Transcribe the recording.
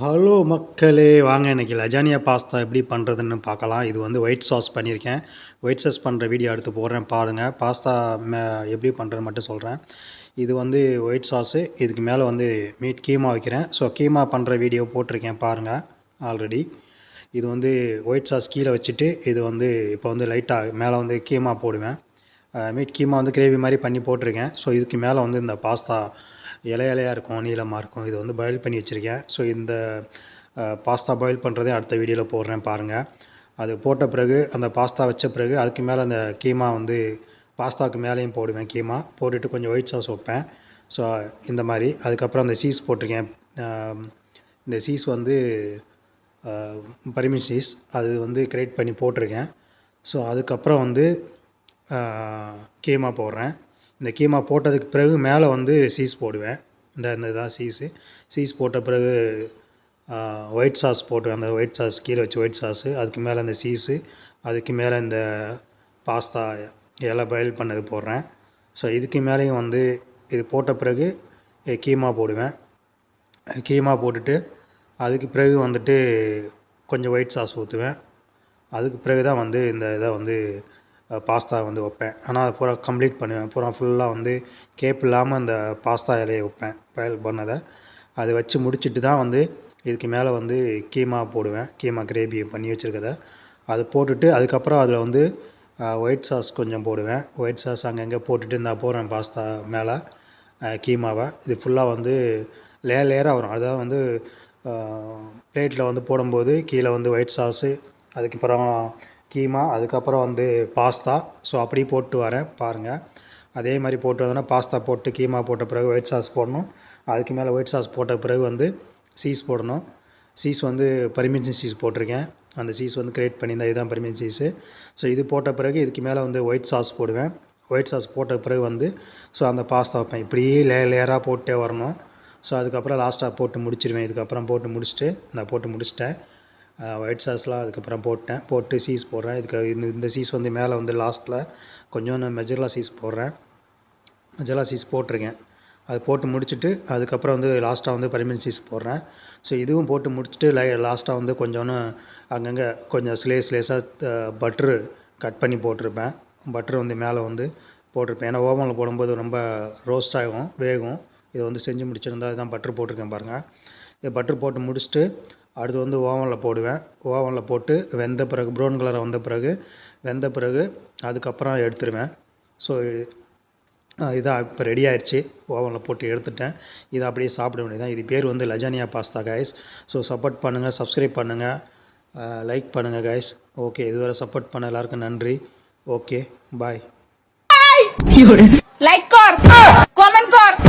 Hello மக்களே வாங்க இன்னைக்கு லஜானியா பாஸ்தா எப்படி பண்ணுறதுன்னு பார்க்கலாம். இது வந்து ஒயிட் சாஸ் பண்ணியிருக்கேன். ஒயிட் சாஸ் பண்ணுற வீடியோ எடுத்து போடுறேன் பாருங்கள் பாஸ்தா மே எப்படி பண்ணுறது மட்டும் சொல்கிறேன் இது வந்து ஒயிட் சாஸு இதுக்கு மேலே வந்து மீட் கீமா வைக்கிறேன். ஸோ கீமா பண்ணுற வீடியோ போட்டிருக்கேன் பாருங்கள் ஆல்ரெடி இது வந்து ஒயிட் சாஸ் கீழே வச்சுட்டு இது வந்து இப்போ வந்து லைட்டாக மேலே வந்து கீமா போடுவேன். மீட் கீமா வந்து கிரேவி மாதிரி பண்ணி போட்டிருக்கேன். ஸோ இதுக்கு மேலே வந்து இந்த பாஸ்தா இலை இலையாக இருக்கும் நீளமாக இருக்கும். இது வந்து பாயில் பண்ணி வச்சுருக்கேன். ஸோ இந்த பாஸ்தா பாயில் பண்ணுறதே அடுத்த வீடியோவில் போடுறேன் பாருங்கள் அது போட்ட பிறகு அந்த பாஸ்தா வச்ச பிறகு அதுக்கு மேலே அந்த கீமா வந்து பாஸ்தாவுக்கு மேலேயும் போடுவேன் கீமா. போட்டுட்டு கொஞ்சம் ஒயிட் சாஸ் வைப்பேன். ஸோ இந்த மாதிரி. அதுக்கப்புறம் அந்த சீஸ் போட்டிருக்கேன். இந்த சீஸ் வந்து பரிமின் சீஸ் அது வந்து கிரியேட் பண்ணி போட்டிருக்கேன். ஸோ அதுக்கப்புறம் வந்து கீமா போடுறேன். இந்த கீமா போட்டதுக்கு பிறகு மேலே வந்து சீஸ் போடுவேன். இந்த இந்த இதான் சீஸு. சீஸ் போட்ட பிறகு ஒயிட் சாஸ் போட்டுவேன். அந்த ஒயிட் சாஸ் கீழே வச்சு ஒயிட் சாஸு அதுக்கு மேலே அந்த சீஸு அதுக்கு மேலே இந்த பாஸ்தா எல்லாம் பாயில் பண்ணது போடுறேன். ஸோ இதுக்கு மேலேயும் வந்து இது போட்ட பிறகு கீமா போடுவேன். கீமா போட்டுட்டு அதுக்கு பிறகு வந்துட்டு கொஞ்சம் ஒயிட் சாஸ் ஊற்றுவேன் அதுக்கு பிறகு தான் வந்து இந்த இதை வந்து பாஸ்தா வந்து வைப்பேன். ஆனால் அதை பூரா கம்ப்ளீட் பண்ணுவேன். பூரா ஃபுல்லாக வந்து கேப் இல்லாமல் அந்த பாஸ்தா இலையை வைப்பேன் பயல் பண்ணதை. அதை வச்சு முடிச்சுட்டு தான் வந்து இதுக்கு மேலே வந்து கீமா போடுவேன். கீமா கிரேவி பண்ணி வச்சுருக்கத. அது போட்டுட்டு அதுக்கப்புறம் அதில் வந்து ஒயிட் சாஸ் கொஞ்சம் போடுவேன். ஒயிட் சாஸ் அங்கங்கே போட்டுட்டு இருந்தால் போகிறேன் பாஸ்தா மேலே கீமாவை. இது ஃபுல்லாக வந்து லேயர் லேயராக வரும். அதாவது வந்து பிளேட்டில் வந்து போடும்போது கீழே வந்து ஒயிட் சாஸு அதுக்கப்புறம் கீமா அதுக்கப்புறம் வந்து பாஸ்தா. ஸோ அப்படி போட்டு வரேன் பாருங்கள் அதே மாதிரி போட்டு வந்தோன்னா பாஸ்தா போட்டு கீமா போட்ட பிறகு ஒயிட் சாஸ் போடணும். அதுக்கு மேலே ஒயிட் சாஸ் போட்ட பிறகு வந்து சீஸ் போடணும். சீஸ் வந்து பரிமிஷன் சீஸ் போட்டிருக்கேன். அந்த சீஸ் வந்து கிரியேட் பண்ணியிருந்தேன் இதுதான் பரிமிஷன் சீஸு ஸோ இது போட்ட பிறகு இதுக்கு மேலே வந்து ஒயிட் சாஸ் போடுவேன். ஒயிட் சாஸ் போட்ட பிறகு வந்து ஸோ அந்த பாஸ்தா வைப்பேன். இப்படியே லே லேயராக போட்டே வரணும். ஸோ அதுக்கப்புறம் லாஸ்ட்டாக போட்டு முடிச்சிடுவேன் இதுக்கப்புறம் போட்டு முடிச்சுட்டு நான் போட்டு முடிச்சிட்டேன். ஒயிட் சாஸ்லாம் அதுக்கப்புறம் போட்டேன். போட்டு சீஸ் போடுறேன். இதுக்கு இந்த இந்த சீஸ் வந்து மேலே வந்து லாஸ்ட்டில் கொஞ்சோண்டு மெஜர்லா சீஸ் போடுறேன். மெஜர்லா சீஸ் போட்டிருக்கேன். அது போட்டு முடிச்சுட்டு அதுக்கப்புறம் வந்து லாஸ்ட்டாக வந்து பரிமின் சீஸ் போடுறேன். ஸோ இதுவும் போட்டு முடிச்சுட்டு லை லாஸ்ட்டாக வந்து கொஞ்சோன்னு அங்கங்கே கொஞ்சம் ஸ்லேஸ் ஸ்லேஸாக பட்ரு கட் பண்ணி போட்டிருப்பேன். பட்ரு வந்து மேலே வந்து போட்டிருப்பேன். ஏன்னா ஓவனில் போடும்போது ரொம்ப ரோஸ்ட் ஆகும் வேகும். இதை வந்து செஞ்சு முடிச்சிருந்தா இதுதான் பட்ரு போட்டிருக்கேன் பாருங்கள் இது பட்ரு போட்டு முடிச்சுட்டு அடுத்து வந்து ஓவனில் போடுவேன் ஓவனில் போட்டு வெந்த பிறகு ப்ரௌன் கலரை வந்த பிறகு வெந்த பிறகு அதுக்கப்புறம் எடுத்துருவேன் ஸோ இதான் இப்போ ரெடி ஆயிடுச்சு ஓவனில் போட்டு எடுத்துட்டேன் இதை அப்படியே சாப்பிட வேண்டியதான் இது பேர் வந்து lasagna pasta guys so support பண்ணுங்கள் சப்ஸ்கிரைப் பண்ணுங்கள் லைக் பண்ணுங்கள் கைஸ் ஓகே இதுவரை சப்போர்ட் பண்ண எல்லாருக்கும் நன்றி ஓகே பாய் লাইক কর কমেন্ট কর ভিডিওটা ভাইরাল কর